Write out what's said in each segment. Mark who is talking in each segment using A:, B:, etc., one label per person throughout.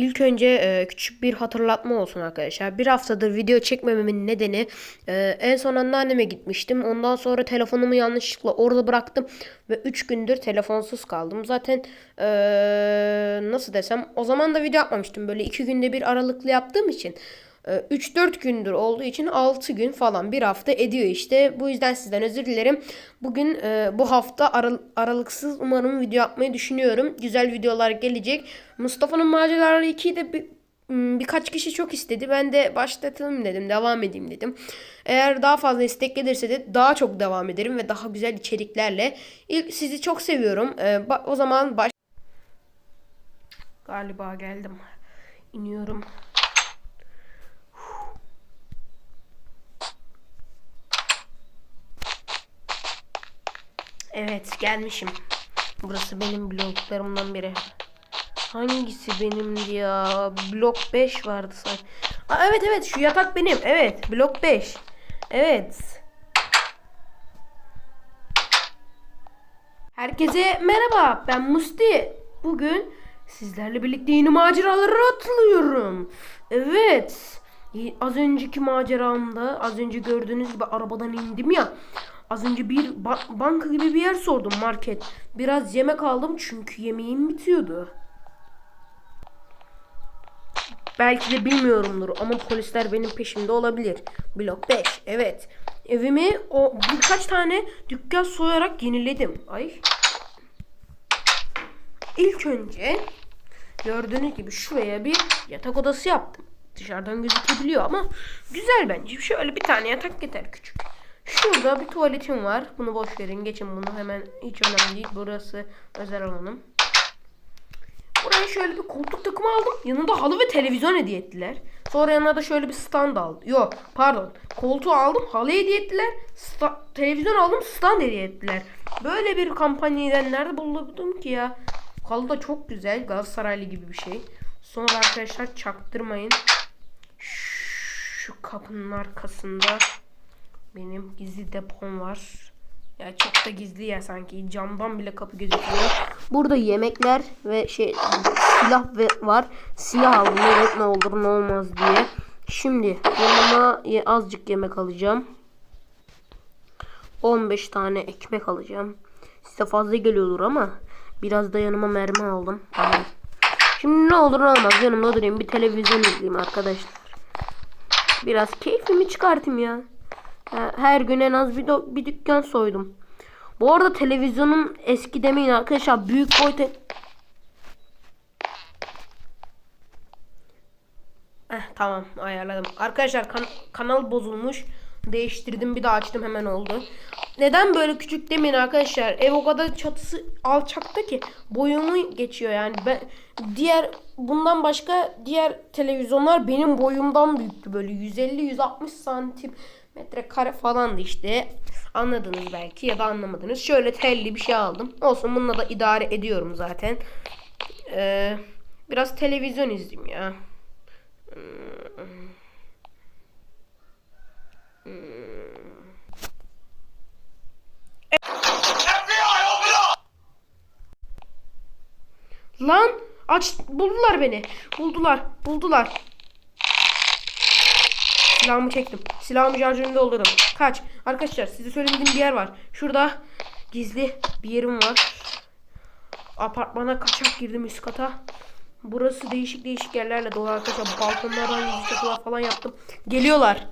A: İlk önce e, küçük bir hatırlatma olsun arkadaşlar. Bir haftadır video çekmememin nedeni e, en son anneanneme gitmiştim. Ondan sonra telefonumu yanlışlıkla orada bıraktım ve 3 gündür telefonsuz kaldım. Zaten e, nasıl desem o zaman da video yapmamıştım. Böyle 2 günde bir aralıklı yaptığım için. E, 3-4 gündür olduğu için 6 gün falan bir hafta ediyor işte. Bu yüzden sizden özür dilerim. Bugün e, bu hafta aral- aralıksız umarım video yapmayı düşünüyorum. Güzel videolar gelecek. Mustafa'nın maceraları 2'yi de bir, m, birkaç kişi çok istedi. Ben de başlatalım dedim. Devam edeyim dedim. Eğer daha fazla istek gelirse de daha çok devam ederim ve daha güzel içeriklerle. İlk sizi çok seviyorum. E, ba- o zaman baş... Galiba geldim. İniyorum. Evet gelmişim. Burası benim bloklarımdan biri. Hangisi benimdi ya? Blok 5 vardı sanki. Evet evet şu yatak benim. Evet blok 5. Evet. Herkese merhaba ben Musti. Bugün sizlerle birlikte yeni maceralara atılıyorum. Evet. Az önceki maceramda az önce gördüğünüz gibi arabadan indim ya. Az önce bir ba- banka gibi bir yer sordum market. Biraz yemek aldım çünkü yemeğim bitiyordu. Belki de bilmiyorumdur ama polisler benim peşimde olabilir. Blok 5. Evet. Evimi o birkaç tane dükkan soyarak yeniledim. Ay. İlk önce gördüğünüz gibi şuraya bir yatak odası yaptım. Dışarıdan gözükebiliyor ama güzel bence. Şöyle bir tane yatak yeter küçük. Şurada bir tuvaletim var. Bunu boş verin. Geçin bunu hemen hiç önemli değil. Burası özel alanım. Buraya şöyle bir koltuk takımı aldım. Yanında halı ve televizyon hediye ettiler. Sonra yanına da şöyle bir stand aldım. Yok pardon. Koltuğu aldım. Halı hediye ettiler. Sta- televizyon aldım. Stand hediye ettiler. Böyle bir kampanyayı ben nerede buldum ki ya? Halı da çok güzel. Galatasaraylı gibi bir şey. Sonra arkadaşlar çaktırmayın. Şu kapının arkasında benim gizli depom var. Ya çok da gizli ya sanki camdan bile kapı gözüküyor. Burada yemekler ve şey silah ve var. Silah aldım evet ne olur ne olmaz diye. Şimdi yanıma azıcık yemek alacağım. 15 tane ekmek alacağım. Size fazla geliyordur ama biraz da yanıma mermi aldım. Tamam. Şimdi ne olur ne olmaz yanımda durayım bir televizyon izleyeyim arkadaşlar. Biraz keyfimi çıkartayım ya. Her gün en az bir, bir dükkan soydum. Bu arada televizyonum eski demeyin arkadaşlar. Büyük boy te- Eh, tamam ayarladım. Arkadaşlar kan- kanal bozulmuş. Değiştirdim bir daha açtım hemen oldu. Neden böyle küçük demeyin arkadaşlar. Ev o kadar çatısı alçakta ki boyumu geçiyor yani. Ben diğer bundan başka diğer televizyonlar benim boyumdan büyüktü böyle 150-160 santim metre kare falandı işte. Anladınız belki ya da anlamadınız. Şöyle telli bir şey aldım. Olsun bununla da idare ediyorum zaten. Ee, biraz televizyon izleyeyim ya. Lan aç buldular beni. Buldular. Buldular. Silahımı çektim. Silahımı şarjöründe doldurdum. Kaç. Arkadaşlar size söylediğim bir yer var. Şurada gizli bir yerim var. Apartmana kaçak girdim üst kata. Burası değişik değişik yerlerle dolu arkadaşlar. Balkonlardan yüzü çatılar falan yaptım. Geliyorlar.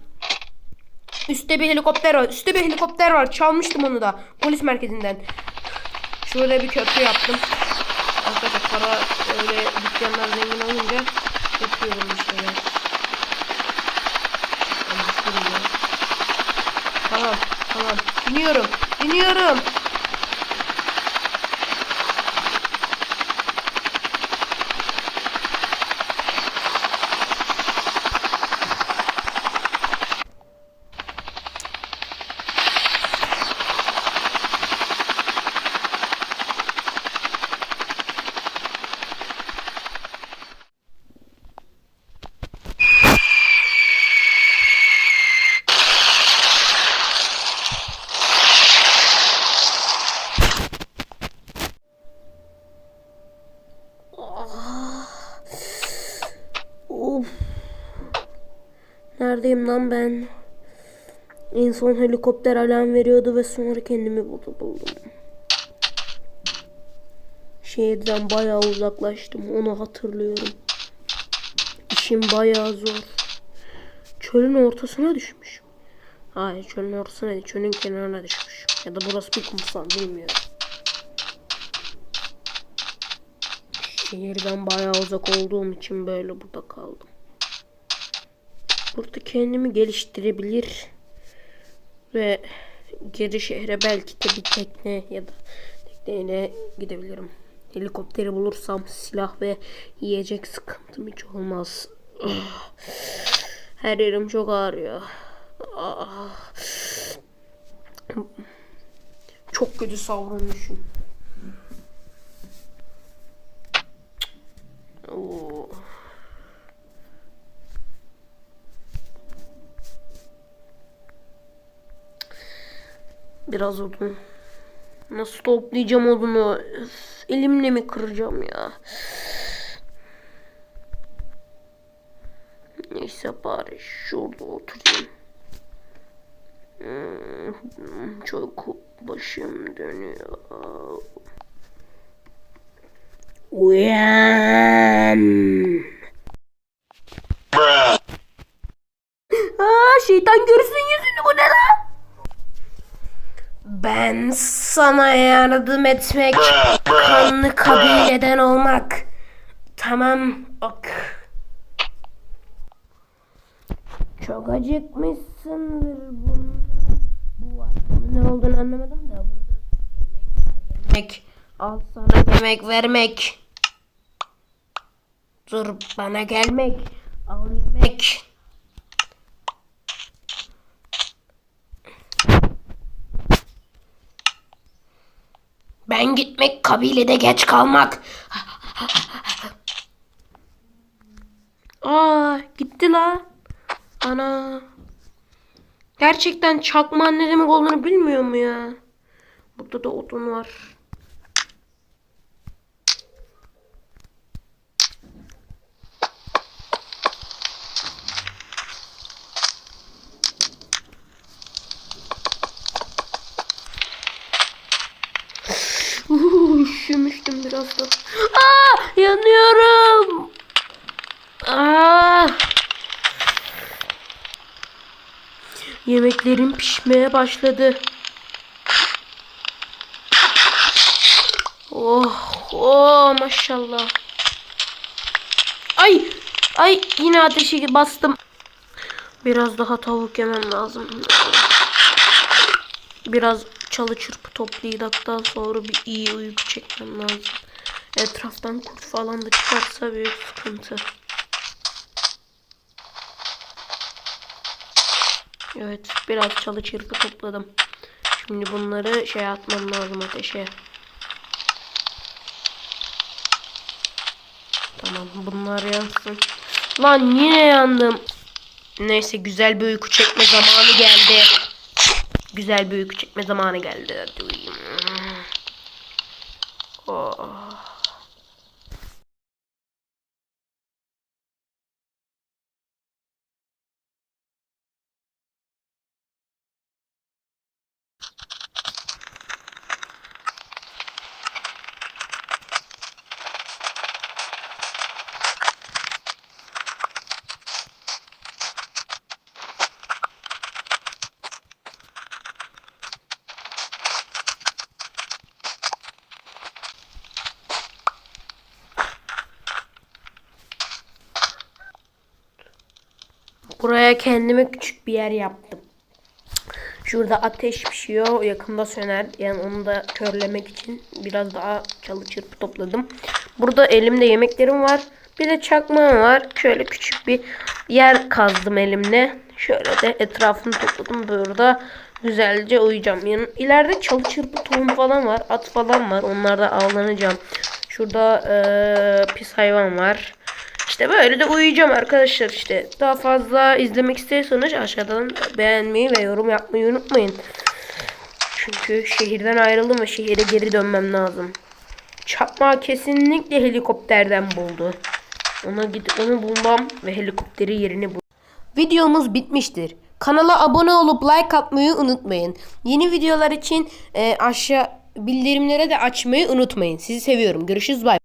A: Üstte bir helikopter var. Üstte bir helikopter var. Çalmıştım onu da. Polis merkezinden. Şöyle bir köprü yaptım. Arkadaşlar para öyle dükkanlar zengin olunca yapıyorum bir şeyler. Ben düşürüm ya. Tamam tamam. Biniyorum. Neredeyim lan ben? En son helikopter alarm veriyordu ve sonra kendimi buldu- buldum. Şehirden bayağı uzaklaştım. Onu hatırlıyorum. İşim bayağı zor. Çölün ortasına düşmüş. Hayır çölün ortasına değil. Çölün kenarına düşmüş. Ya da burası bir kumsal bilmiyorum. Şehirden bayağı uzak olduğum için böyle burada kaldım. Burada kendimi geliştirebilir ve geri şehre belki de bir tekne ya da tekneyle gidebilirim. Helikopteri bulursam silah ve yiyecek sıkıntım hiç olmaz. Her yerim çok ağrıyor. Ah. Çok kötü savrulmuşum. Biraz odun. Nasıl toplayacağım odunu? Elimle mi kıracağım ya? Neyse bari şurada oturayım. Hmm, Çok başım dönüyor. Uyan. Aa, şeytan görsün yüzünü bu ne lan? Ben sana yardım etmek, kanlı kabileden olmak. Tamam, ok. Çok acıkmışsındır bunun. Bu var. Ne olduğunu anlamadım da burada yemek var. Yemek. Al sana yemek vermek. Dur bana gelmek. Al yemek. Ben gitmek kabilede geç kalmak. Aa gitti la. Ana. Gerçekten çakman ne demek olduğunu bilmiyor mu ya? Burada da odun var. Üşümüştüm biraz da. Aa, yanıyorum. Aa. Yemeklerim pişmeye başladı. Oh, oh maşallah. Ay, ay yine ateşi bastım. Biraz daha tavuk yemem lazım. Biraz çalı çırpı toplayadıktan sonra bir iyi uyku çekmem lazım. Etraftan kurt falan da çıkarsa büyük sıkıntı. Evet biraz çalı çırpı topladım. Şimdi bunları şey atmam lazım ateşe. Tamam bunlar yansın. Lan yine yandım. Neyse güzel bir uyku çekme zamanı geldi. Güzel uyku çekme zamanı geldi. Oh. Buraya kendime küçük bir yer yaptım. Şurada ateş pişiyor. Yakında söner. Yani onu da körlemek için biraz daha çalı çırpı topladım. Burada elimde yemeklerim var. Bir de çakmağım var. Şöyle küçük bir yer kazdım elimle. Şöyle de etrafını topladım. Burada güzelce uyuyacağım. Yani ileride çalı çırpı tohum falan var. At falan var. Onlarda avlanacağım. Şurada eee, pis hayvan var. İşte böyle de uyuyacağım arkadaşlar işte. Daha fazla izlemek istiyorsanız aşağıdan beğenmeyi ve yorum yapmayı unutmayın. Çünkü şehirden ayrıldım ve şehire geri dönmem lazım. Çakma kesinlikle helikopterden buldu. Ona gidip onu bulmam ve helikopteri yerini bul. videomuz bitmiştir. Kanala abone olup like atmayı unutmayın. Yeni videolar için e, aşağı bildirimlere de açmayı unutmayın. Sizi seviyorum. Görüşürüz. Bay.